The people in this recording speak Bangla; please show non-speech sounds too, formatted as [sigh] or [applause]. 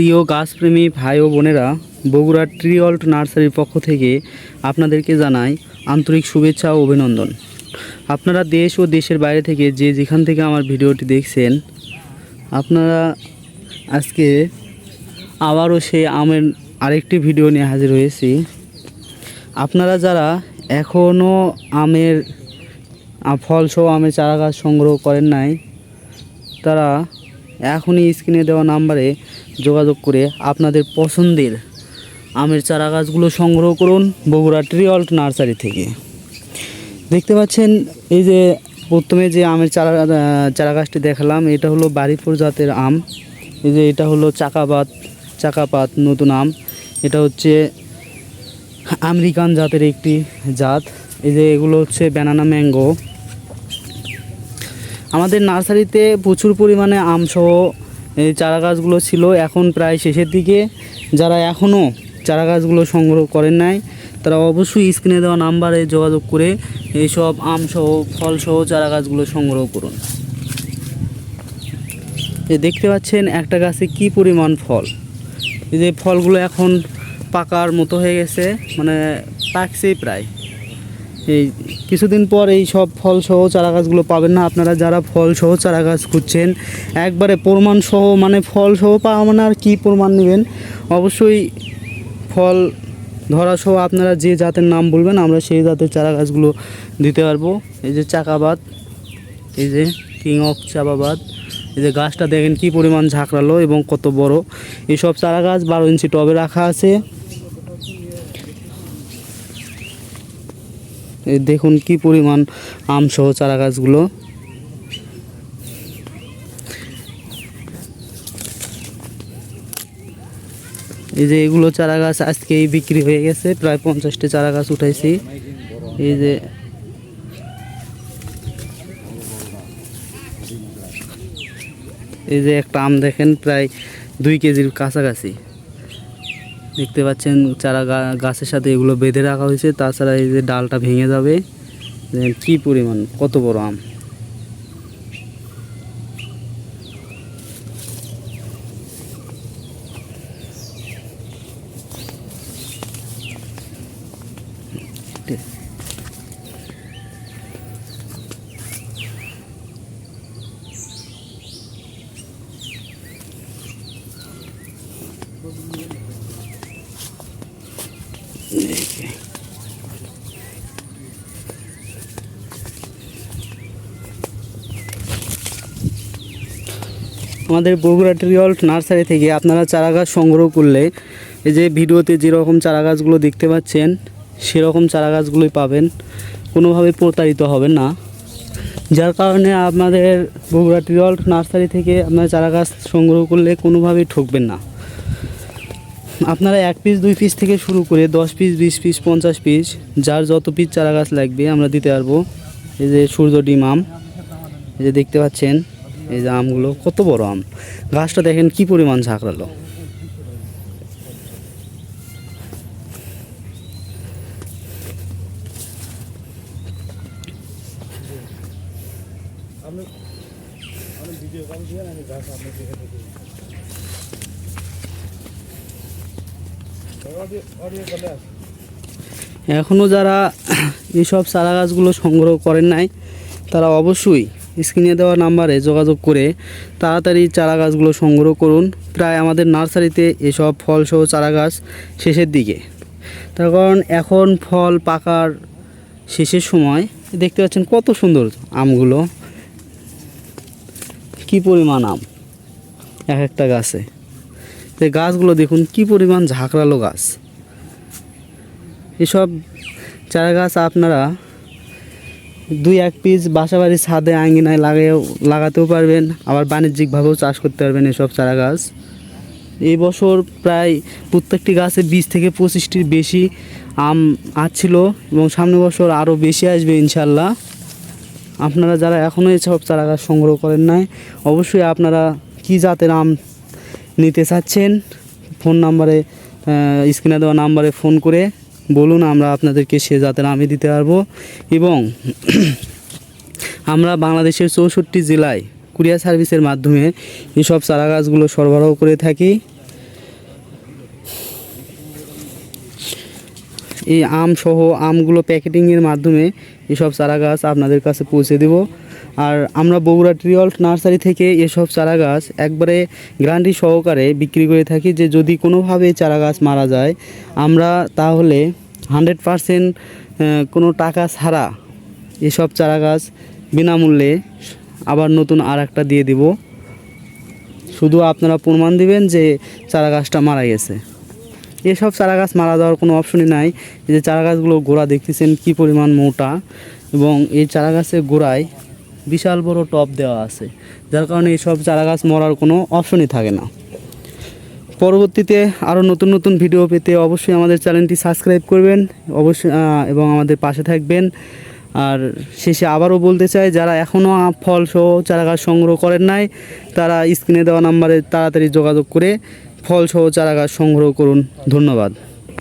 প্রিয় গাছপ্রেমী ভাই ও বোনেরা বগুড়ার ট্রিঅল্ট নার্সারির পক্ষ থেকে আপনাদেরকে জানাই আন্তরিক শুভেচ্ছা ও অভিনন্দন। আপনারা দেশ ও দেশের বাইরে থেকে যে যেখান থেকে আমার ভিডিওটি দেখছেন, আপনারা আজকে আবারও সেই আমের আরেকটি ভিডিও নিয়ে হাজির হয়েছি। আপনারা যারা এখনও আমের ফলসহ আমের চারা গাছ সংগ্রহ করেন নাই, তারা এখনই স্ক্রিনে দেওয়া নাম্বারে যোগাযোগ করে আপনাদের পছন্দের আমের চারা গাছগুলো সংগ্রহ করুন বগুড়া ট্রিঅল্ট নার্সারি থেকে। দেখতে পাচ্ছেন এই যে প্রথমে যে আমের চারা চারা গাছটি দেখালাম, এটা হলো বাড়িপুর জাতের আম। এই যে এটা হলো চাকাপাত চাকাপাত নতুন আম। এটা হচ্ছে আমেরিকান জাতের একটি জাত। এই যে এগুলো হচ্ছে ব্যানানা ম্যাঙ্গো। আমাদের নার্সারিতে প্রচুর পরিমাণে আমসহ চারা গাছগুলো ছিল। এখন প্রায় শেষের দিকে। যারা এখনও চারা গাছগুলো সংগ্রহ করেন নাই, তারা অবশ্যই স্ক্রিনে দেওয়া নাম্বারে যোগাযোগ করে এইসব আমসহ ফলসহ চারা গাছগুলো সংগ্রহ করুন। দেখতে পাচ্ছেন একটা গাছে কি পরিমাণ ফল। এই যে ফলগুলো এখন পাকার মতো হয়ে গেছে মানে পাকছেই প্রায়। এই কিছুদিন পর এই সব ফল সহ চারা গাছগুলো পাবেন না। আপনারা যারা ফল সহ চারা গাছ খুঁজছেন, একবারে প্রমাণ সহ মানে ফল সহ পাওয়া মানে আর কী প্রমাণ নেবেন? অবশ্যই ফল ধরা সহ আপনারা যে জাতের নাম বলবেন, আমরা সেই জাতের চারা গাছগুলো দিতে পারব। এই যে চাকাবাদ, এই যে কিং অফ চাপাবাদ এই যে গাছটা দেখেন কি পরিমাণ ঝাঁকড়ালো এবং কত বড়। এইসব চারা গাছ বারো ইঞ্চি টবে রাখা আছে। দেখুন কি পরিমাণ আম সহ চারা গাছগুলো এই যে এগুলো চারা গাছ আজকেই বিক্রি হয়ে গেছে, প্রায় পঞ্চাশটি চারা গাছ উঠাইছি। এই যে এই যে একটা আম দেখেন, প্রায় দুই কেজির কাছাকাছি। দেখতে পাচ্ছেন চারা গাছের সাথে এগুলো বেঁধে রাখা হয়েছে। তাছাড়া এই যে ডালটা ভেঙে যাবে। কি পরিমাণ, কত বড় আম। আমাদের বগুড়া ট্রিঅল্ট নার্সারি থেকে আপনারা চারা গাছ সংগ্রহ করলে এই যে ভিডিওতে যেরকম চারা গাছগুলো দেখতে পাচ্ছেন, সেরকম চারা গাছগুলোই পাবেন। কোনোভাবে প্রতারিত হবেন না। যার কারণে আপনাদের বগুড়া ট্রিঅল্ট নার্সারি থেকে আপনারা চারা গাছ সংগ্রহ করলে কোনোভাবেই ঠকবেন না। আপনারা এক পিস দুই পিস থেকে শুরু করে দশ পিস বিশ পিস পঞ্চাশ পিস যার যত পিস চারা গাছ লাগবে আমরা দিতে পারব। এই যে সূর্য ডিম আম, এই যে দেখতে পাচ্ছেন। এই যে আমগুলো কত বড় আম? গাছটা দেখেন কি পরিমাণ ঝাঁকড়ালো। এখনও যারা [clears throat] এইসব চারা গাছগুলো সংগ্রহ করেন নাই, তারা অবশ্যই স্ক্রিনে দেওয়া নাম্বারে যোগাযোগ করে তাড়াতাড়ি চারা গাছগুলো সংগ্রহ করুন। প্রায় আমাদের নার্সারিতে এসব ফলসহ চারা গাছ শেষের দিকে। তার কারণ এখন ফল পাকার শেষের সময় দেখতে পাচ্ছেন কত সুন্দর আমগুলো। কি পরিমাণ আম এক একটা গাছে। এই গাছগুলো দেখুন কি পরিমাণ ঝাঁকড়ালো গাছ। এসব চারা গাছ আপনারা দুই এক পিস বাসাবাড়ির ছাদে আঙ্গিনায় লাগিয়েও লাগাতেও পারবেন। আবার বাণিজ্যিকভাবেও চাষ করতে পারবেন এসব চারা গাছ। এই বছর প্রায় প্রত্যেকটি গাছে বিশ থেকে পঁচিশটির বেশি আম আসছিল এবং সামনের বছর আরও বেশি আসবে ইনশাল্লাহ। আপনারা যারা এখনও এসব চারা গাছ সংগ্রহ করেন নাই, অবশ্যই আপনারা কী জাতের আম নিতে চাচ্ছেন, ফোন নাম্বারে স্ক্রিনে দেওয়া নাম্বারে ফোন করে বলুন, আমরা আপনাদেরকে সে জাতের আমি দিতে পারব। এবং [clears throat] আমরা বাংলাদেশের চৌষট্টি জেলায় কুরিয়ার সার্ভিসের মাধ্যমে এসব চারা গাছগুলো সরবরাহ করে থাকি। এই আম সহ আমগুলো প্যাকেটিংয়ের মাধ্যমে এসব চারা গাছ আপনাদের কাছে পৌঁছে দেব। আর আমরা বগুড়া ট্রিঅল্ট নার্সারি থেকে এসব চারা গাছ একবারে গ্যারান্টি সহকারে বিক্রি করে থাকি যে যদি কোনোভাবে চারা গাছ মারা যায়, আমরা তাহলে হান্ড্রেড পারসেন্ট কোনো টাকা ছাড়া এসব চারা গাছ বিনামূল্যে আবার নতুন আর একটা দিয়ে দিব। শুধু আপনারা প্রমাণ দিবেন যে চারা গাছটা মারা গেছে। এসব চারা গাছ মারা যাওয়ার কোনো অপশনই নাই। এই যে চারা গাছগুলো গোড়া দেখতেছেন, কি পরিমাণ মোটা। এবং এই চারা গাছের গোড়ায় বিশাল বড় টপ দেওয়া আছে। যার কারণে এইসব চারা গাছ মরার কোনো অপশনই থাকে না। পরবর্তীতে আরও নতুন নতুন ভিডিও পেতে অবশ্যই আমাদের চ্যানেলটি সাবস্ক্রাইব করবেন। অবশ্যই এবং আমাদের পাশে থাকবেন। আর শেষে আবারও বলতে চাই, যারা এখনও ফল সহ চারা গাছ সংগ্রহ করেন নাই, তারা স্ক্রিনে দেওয়া নাম্বারে তাড়াতাড়ি যোগাযোগ করে ফল চারাগাছ চারা গাছ সংগ্রহ করুন। ধন্যবাদ।